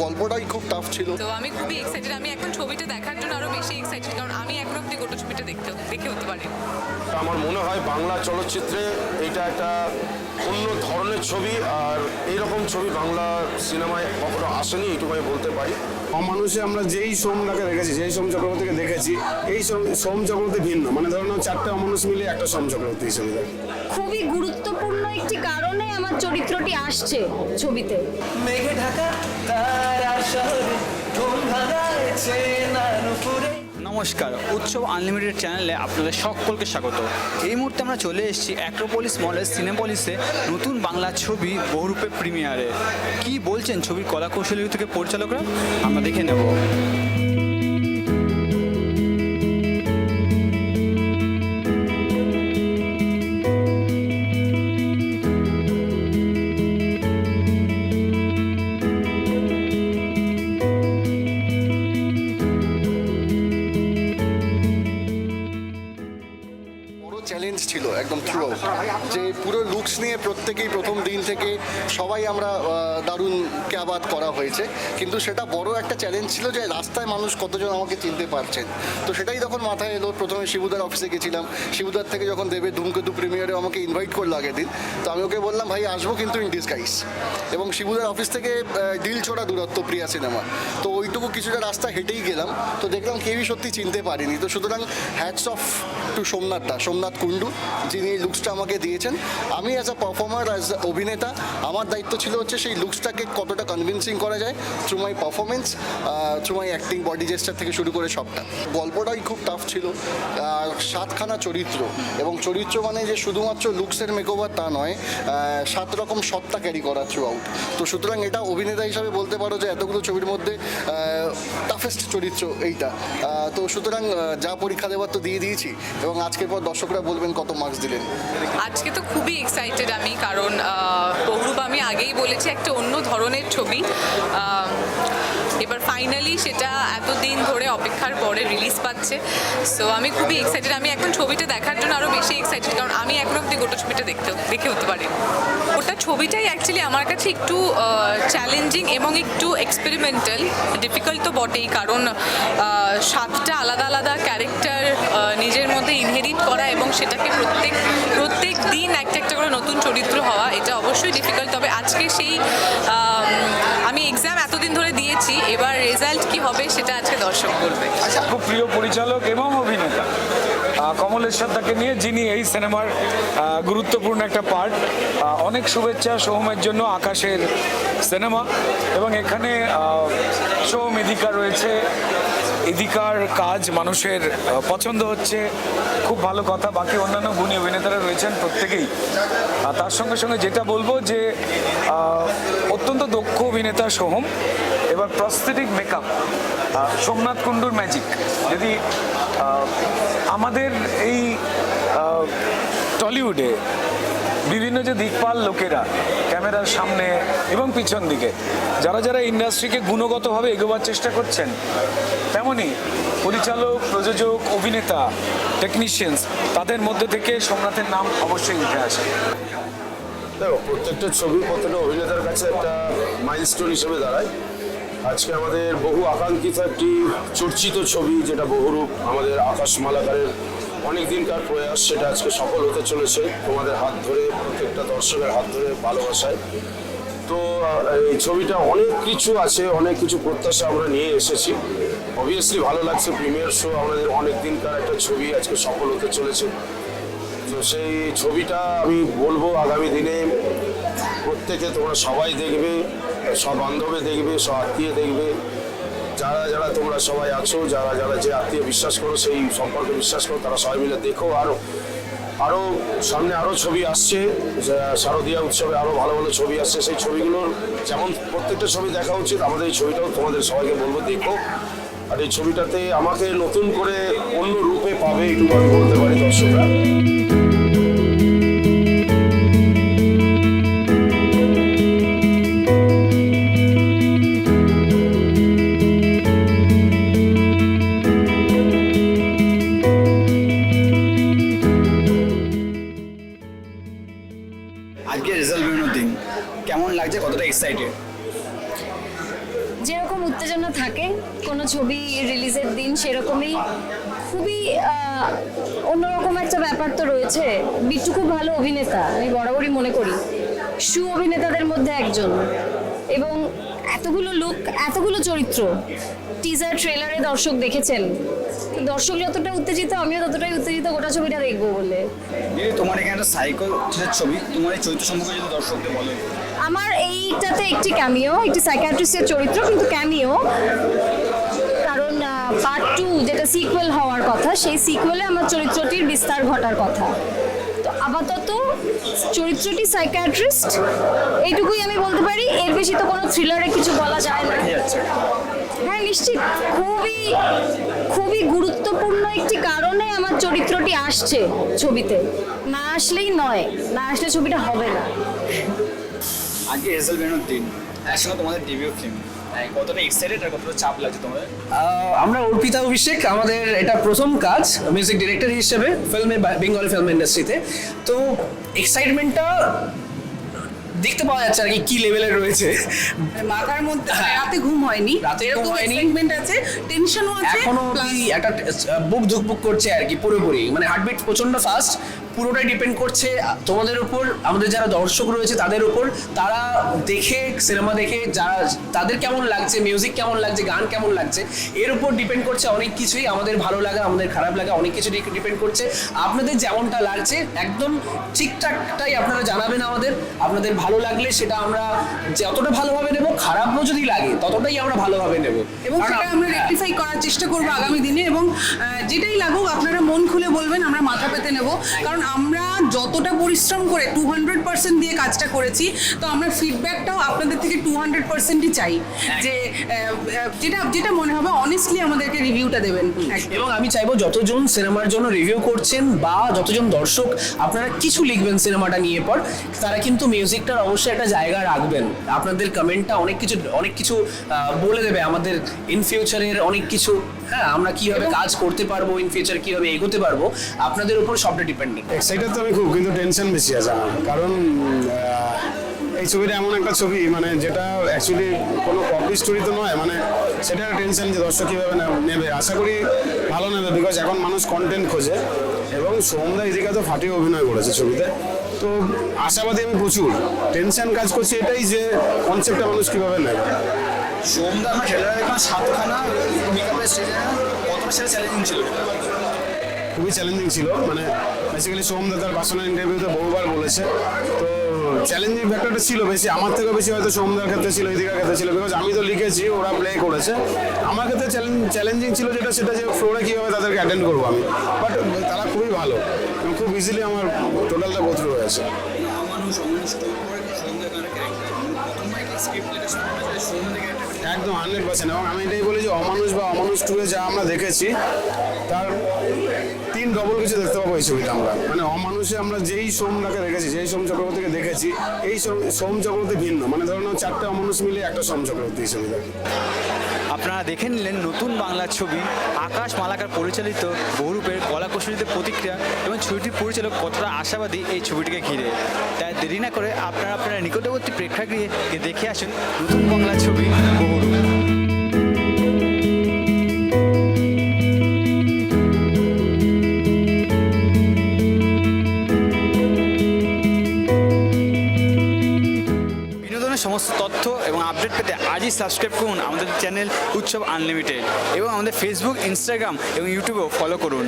গল্পটাই খুব টাফ ছিল। তো আমি খুবই এক্সাইটেড আমি এখন ছবিটা দেখার জন্য আরও বেশি এক্সাইটেড কারণ আমি এখন অব্দি গোটা ছবিটা দেখতে দেখে হতে পারি আমার মনে হয় বাংলা চলচ্চিত্রে এটা একটা অন্য ধরনের ছবি আর এইরকম ছবি বাংলা সিনেমায় কখনো আসেনি এইটুকু আমি বলতে পারি। অমানুষে আমরা যেই সোমটাকে দেখেছি যেই সোম চক্রবর্তীকে দেখেছি এই সোম- সোম চক্রবর্তী ভিন্ন। মানে ধরুন চারটে অমানুষ মিলে একটা সোম চক্রবর্তী হিসেবে খুবই গুরুত্বপূর্ণ একটি কারণে আমার চরিত্রটি আসছে ছবিতে। মেঘে ঢাকা তারা শহরে ঘুম চেনা নানুপুরে নমস্কার, উৎসব আনলিমিটেড চ্যানেলে আপনাদের সকলকে স্বাগত। এই মুহূর্তে আমরা চলে এসেছি অ্যাক্রোপলিস মলের সিনেপলিসে নতুন বাংলা ছবি বহুরূপে প্রিমিয়ারে কি বলছেন ছবির কলা কৌশলী থেকে পরিচালকরা? আমরা দেখে নেব। যে পুরো লুকস নিয়ে প্রত্যেকেই প্রথম দিন থেকে সবাই আমরা দারুণ ক্যাবাদ করা হয়েছে। কিন্তু সেটা বড় একটা চ্যালেঞ্জ ছিল যে রাস্তায় মানুষ কতজন আমাকে চিনতে পারছেন। তো সেটাই যখন মাথায় এলো। প্রথমে শিবুদার অফিসে গেছিলাম। শিবুদার থেকে যখন দেবে ধূমকেতু প্রিমিয়ারে আমাকে ইনভাইট করল আগের দিন। তো আমি ওকে বললাম, ভাই, আসব কিন্তু ইন ডিসগাইস এবং শিবুদার অফিস থেকে ডিল ছোড়া দূরত্ব, প্রিয়া সিনেমা। তো ওইটুকু কিছুটা রাস্তা হেঁটেই গেলাম। তো দেখলাম কেউই সত্যি চিনতে পারিনি। তো সুতরাং hats off to Somnath da, Somnath Kundu, যিনি লুকসটা আমাকে দিয়েছেন। আমি অ্যাজ আ পারফর্মার অ্যাজ অভিনেতা, আমার দায়িত্ব ছিল হচ্ছে সেই লুকসটাকে কতটা কনভিন্সিং করা যায় through my performance through my acting body gesture থেকে শুরু করে সবটা। গল্পটাই খুব টাফ ছিল সাতখানা চরিত্র এবং চরিত্র মানে যে শুধুমাত্র লুকসের মেকওভার তা নয় সাত রকম সত্তা ক্যারি করা থ্রু আউট তো সুতরাং এটা অভিনেতা হিসাবে বলতে পারো যে এতগুলো ছবির মধ্যে টাফেস্ট চরিত্র এইটা। তো সুতরাং যা পরীক্ষা দেওয়ার তো দিয়ে দিয়েছি এবং আজকের পর দর্শকরা বলবেন কত মার্কস দিলেন। আজকে তো খুবই এক্সাইটেড আমি, কারণ বহুরূপ আমি আগেই বলেছি একটা অন্য ধরনের ছবি। এবার ফাইনালি সেটা এতদিন ধরে অপেক্ষার পরে রিলিজ পাচ্ছে। সো আমি খুবই এক্সাইটেড আমি এখন ছবিটা দেখার জন্য আরও বেশি এক্সাইটেড কারণ আমি এখন অব্দি গোটা ছবিটা দেখতে, দেখে হতে পারি ওটা ছবিটাই অ্যাকচুয়ালি আমার কাছে একটু চ্যালেঞ্জিং এবং একটু এক্সপেরিমেন্টাল ডিফিকাল্ট তো বটেই, কারণ সাতটা আলাদা আলাদা ক্যারেক্টার নিজের মধ্যে ইনহেরিট করা এবং সেটাকে প্রত্যেক দিন একটা একটা করে নতুন চরিত্র হওয়া, এটা অবশ্যই ডিফিকাল্ট তবে আজকে সেই, আমি এক্সাম এতদিন ধরে দিয়েছি, এবার রেজাল্ট কি হবে সেটা আজকে দর্শক বলবে। খুব প্রিয় পরিচালক এবং অভিনেতা কমলেশ্বর দাকে নিয়ে যিনি এই সিনেমার গুরুত্বপূর্ণ একটা পার্ট অনেক শুভেচ্ছা সোহমের জন্য আকাশের সিনেমা এবং এখানে এদিকা রয়েছে এদিকার কাজ মানুষের পছন্দ হচ্ছে, খুব ভালো কথা, বাকি অন্যান্য গুণী অভিনেতারা রয়েছেন প্রত্যেকেই। তার সঙ্গে সঙ্গে যেটা বলব যে অত্যন্ত দক্ষ অভিনেতা সোহম, এবার প্রস্থেটিক মেকআপ সোমনাথ কুণ্ডুর ম্যাজিক যদি আমাদের এই টলিউডে বিভিন্ন যে দিকপাল লোকেরা, ক্যামেরার সামনে এবং পিছন দিকে, যারা যারা ইন্ডাস্ট্রিকে গুণগতভাবে এগোবার চেষ্টা করছেন তেমনই পরিচালক, প্রযোজক, অভিনেতা টেকনিশিয়ানস তাদের মধ্যে থেকে সোমনাথের নাম অবশ্যই উঠে আসে। দেখো, প্রত্যেকটা ছবি প্রত্যেকটা অভিনেতার কাছে একটা মাইলস্টোন হিসেবে দাঁড়ায়। আজকে আমাদের বহু আকাঙ্ক্ষিত একটি চর্চিত ছবি, যেটা বহুরূপ আমাদের আকাশ মালাকারের অনেক দিনকার প্রয়াস, সেটা আজকে সফল হতে চলেছে তোমাদের হাত ধরে, প্রত্যেকটা দর্শকের হাত ধরে ভালোবাসায়। তো এই ছবিটা অনেক কিছু আছে, অনেক কিছু প্রত্যাশা আমরা নিয়ে এসেছি। অবভিয়াসলি ভালো লাগছে প্রিমিয়ার শো আমাদের অনেক দিনকার একটা ছবি আজকে সফল হতে চলেছে। তো সেই ছবিটা আমি বলব আগামী দিনে প্রত্যেকে তোমরা সবাই দেখবে, সব বান্ধবে দেখবে, সব আত্মীয় দেখবে। যারা যারা তোমরা সবাই আছো, যারা যারা যে আত্মীয় বিশ্বাস করো, সেই সম্পর্কে বিশ্বাস করো, তারা সবাই মিলে দেখো। আরও আরও সামনে আরও ছবি আসছে শারদীয়া উৎসবে আরও ভালো ভালো ছবি আসছে। সেই ছবিগুলোর যেমন প্রত্যেকটা ছবি দেখা উচিত, আমাদের এই ছবিটাও তোমাদের সবাইকে বলব, দেখো। আর এই ছবিটাতে আমাকে নতুন করে অন্য রূপে পাবে, একটু বলতে পারি দর্শকরা। আজকে রেজাল্ট বেরোনোর দিন কেমন লাগছে? কতটা এক্সাইটেড যেরকম উত্তেজনা থাকে, কোনো ছবি রিলিজের দিন সেরকমই। খুবই অন্যরকম একটা ব্যাপার তো রয়েছে। বিট্টু খুব ভালো অভিনেতা, আমি বরাবরই মনে করি। সু অভিনেতাদের মধ্যে একজন। এবং এতগুলো লোক এতগুলো চরিত্র টিজার ট্রেলারে দর্শক দেখেছেন? দর্শক যতটা উত্তেজিত আমিও ততটাই উত্তেজিত গোটা ছবিটা দেখব বলে। তোমার এখানে একটা সাইকো ছবি তোমার এই চরিত্র সম্পর্কে যদি দর্শকদের বলো। আমার এইটাতে একটি ক্যামিও একটি সাইকিয়াট্রিস্টের চরিত্র কিন্তু ক্যামিও কারণ পার্ট টু যেটা সিকুয়েল হওয়ার কথা সেই সিকুয়েলে আমার চরিত্রটির বিস্তার ঘটার কথা। তো আপাতত চরিত্রটি সাইকিয়াট্রিস্ট এইটুকুই আমি বলতে পারি। এর বেশি তো কোনো থ্রিলারে কিছু বলা যায় না। হ্যাঁ নিশ্চিত খুবই খুবই গুরুত্বপূর্ণ একটি কারণে আমার চরিত্রটি আসছে ছবিতে। না আসলেই নয় না আসলে ছবিটা হবে না। আজকে রেজাল্ট বেরোনোর দিন। একসঙ্গে তোমাদের ডেবিউ ফিল্ম কতটা এক্সাইটেড আর কতটা চাপ লাগছে তোমাদের? আমরা অর্পিতা অভিষেক আমাদের এটা প্রথম কাজ মিউজিক ডিরেক্টর হিসেবে ফিল্মে বেঙ্গলি ফিল্ম ইন্ডাস্ট্রিতে তো। এক্সাইটমেন্টটা দেখতে পাওয়া যাচ্ছে আর কি কি লেভেলের রয়েছে। মাথার মধ্যে হ্যাঁ। রাতে ঘুম হয়নি। রাতে ঘুম হয়নি। এক্সাইটমেন্ট আছে টেনশনও আছে এখনও একটা বুক ধুকপুক করছে আর কি পুরোপুরি। মানে হার্টবিট প্রচণ্ড ফাস্ট পুরোটাই ডিপেন্ড করছে তোমাদের উপর আমাদের যারা দর্শক রয়েছে তাদের উপর। তারা দেখে সিনেমা দেখে যারা তাদের কেমন লাগছে মিউজিক কেমন লাগছে গান কেমন লাগছে এর উপর ডিপেন্ড করছে অনেক কিছুই। আমাদের ভালো লাগা আমাদের খারাপ লাগা অনেক কিছু ডিপেন্ড করছে। আপনাদের যেমনটা লাগছে একদম ঠিকঠাকটাই আপনারা জানাবেন আমাদের। আপনাদের ভালো লাগলে সেটা আমরা যতটা ভালোভাবে নেব খারাপও যদি লাগে ততটাই আমরা ভালোভাবে নেব এবং সেটা আমরা। রেকটিফাই করার চেষ্টা করব আগামী দিনে এবং যেটাই লাগুক আপনারা মন খুলে বলবেন আমরা মাথা পেতে নেব কারণ আমরা যতটা পরিশ্রম করে টু হান্ড্রেড পার্সেন্ট দিয়ে কাজটা করেছি তো আমরা ফিডব্যাকটাও আপনাদের থেকে টু হান্ড্রেড পার্সেন্টই চাই যে যেটা যেটা মনে হবে অনেস্টলি আমাদেরকে রিভিউটা দেবেন। এবং আমি চাইব যতজন সিনেমার জন্য রিভিউ করছেন বা যতজন দর্শক আপনারা কিছু লিখবেন সিনেমাটা নিয়ে পর তারা কিন্তু মিউজিকটার অবশ্যই একটা জায়গা রাখবেন। আপনাদের কমেন্টটা অনেক কিছু অনেক কিছু বলে দেবে আমাদের ইন ফিউচারের অনেক কিছু। হ্যাঁ আমরা কীভাবে কাজ করতে পারব ইন ফিউচার কীভাবে এগোতে পারব আপনাদের উপর সবটা ডিপেন্ডেন্ট এক্সাইটেড তো আমি খুব কিন্তু টেনশন বেশি আছে আমার। কারণ এই ছবিটা এমন একটা ছবি মানে যেটা অ্যাকচুয়ালি কোনো কপি স্টোরি তো নয় মানে সেটা টেনশন যে দর্শক কীভাবে নেবে আশা করি ভালো নেবে বিকজ এখন মানুষ কন্টেন্ট খোঁজে। এবং সৌমদা এদিকে তো ফাটিয়ে অভিনয় করেছে ছবিতে। তো আশাবাদী আমি প্রচুর। টেনশন কাজ করছে এটাই যে কনসেপ্টটা মানুষ কীভাবে নেয়। সোমদা ট্রেলারে দেখলাম সাতখানা মেকআপের স্টেজে কতটা সেটা চ্যালেঞ্জিং ছিল। খুবই চ্যালেঞ্জিং ছিল মানে বেসিক্যালি সোমদা তার পার্সোনাল ইন্টারভিউতে বহুবার বলেছে। তো চ্যালেঞ্জিং ফ্যাক্টরটা ছিল বেশি আমার থেকেও বেশি হয়তো সোমদার ক্ষেত্রে ছিল এদিকার ক্ষেত্রে ছিল বিকজ আমি তো লিখেছি ওরা প্লে করেছে। আমার ক্ষেত্রে চ্যালেঞ্জিং ছিল যেটা সেটা যে ফ্লোরে কীভাবে তাদেরকে অ্যাটেন্ড করব আমি। বাট তারা খুবই ভালো। খুব ইজিলি আমার টোটালটা সোমদাকে একটা একদম হান্ড্রেড পার্সেন্ট এবং আমি এটাই বলি যে অমানুষ বা অমানুষ টুয়ে যা আমরা দেখেছি, তার তিন ডবল কিছু দেখতে পাবো এই ছবিতে আমরা। মানে অমানুষে আমরা যেই সোমটাকে রেখেছি, যেই সোম চক্রবর্তীকে দেখেছি, এই সোম চক্রবর্তী ভিন্ন। মানে ধরুন চারটে অমানুষ মিলে একটা সোম চক্রবর্তী এই ছবিটা আপনারা দেখে নিলেন নতুন বাংলা ছবি, আকাশ মালাকার পরিচালিত বহুরূপের কলা কৌশলীদের প্রতিক্রিয়া এবং ছবিটির পরিচালক কতটা আশাবাদী এই ছবিটিকে ঘিরে। তাই দেরি না করে আপনারা আপনারা নিকটবর্তী প্রেক্ষাগৃহে দেখে আসুন নতুন বাংলা ছবি, বহুরূপ। বিনোদনের সমস্ত তথ্য এবং আপডেট পেতে আজই সাবস্ক্রাইব করুন আমাদের চ্যানেল উৎসব আনলিমিটেড এবং আমাদের ফেসবুক ইনস্টাগ্রাম এবং ইউটিউবেও ফলো করুন।